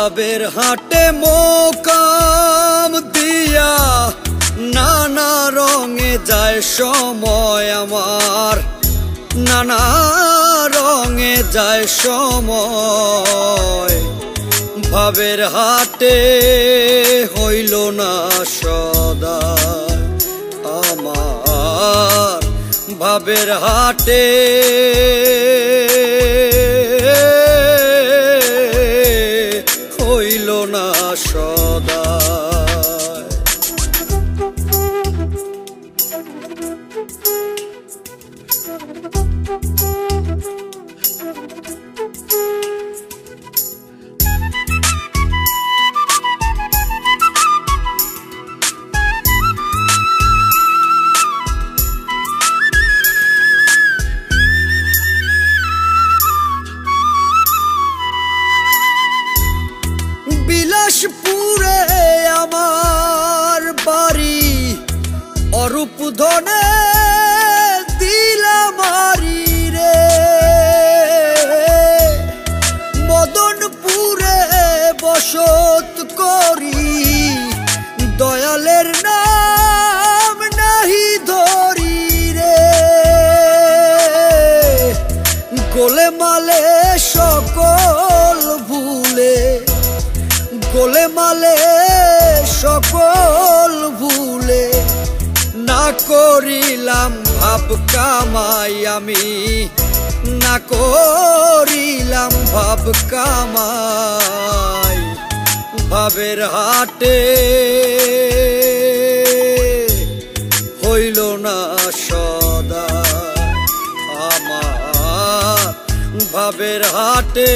ভাবের হাটে মোকাম দিয়া নানা রঙে যায় সময় আমার। নানা রঙে যায় সময়। ভাবের হাটে হইল না সদা আমার। ভাবের হাটে অরূপ ধনে দিলামারি রে। মদনপুরে বসত করি, দয়ালের নাম নাহি ধরি রে। গোলে মালে সকল ভুলে, গোলে মালে করিলাম ভাব কামাই আমি। না করিলাম ভাব কামাই। ভাবের হাটে হইল না সদা। আমার ভাবের হাটে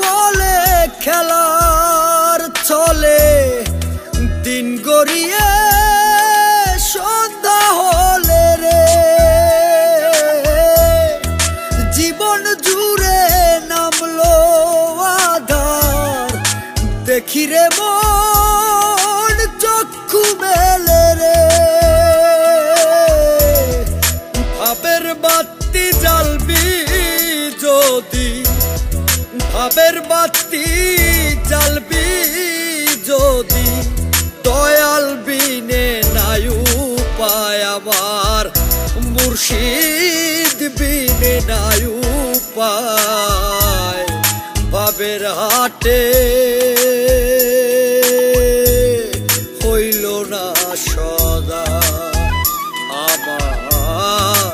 বলে, খেলার চলে দিন গড়িয়ে সন্ধ্যা হলে রে। জীবন জুড়ে নামলো আধার, দেখি রে মন চক্ষু রে। বাতি জ্বালবি যদি ভাবের বাতি জ্বালবি যদি, দয়াল বিনে নাই উপায় আমার, মুর্শিদ বিনে নাই উপায় ভাবের হাটে। হইল না সদা আমার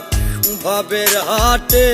ভাবের হাটে।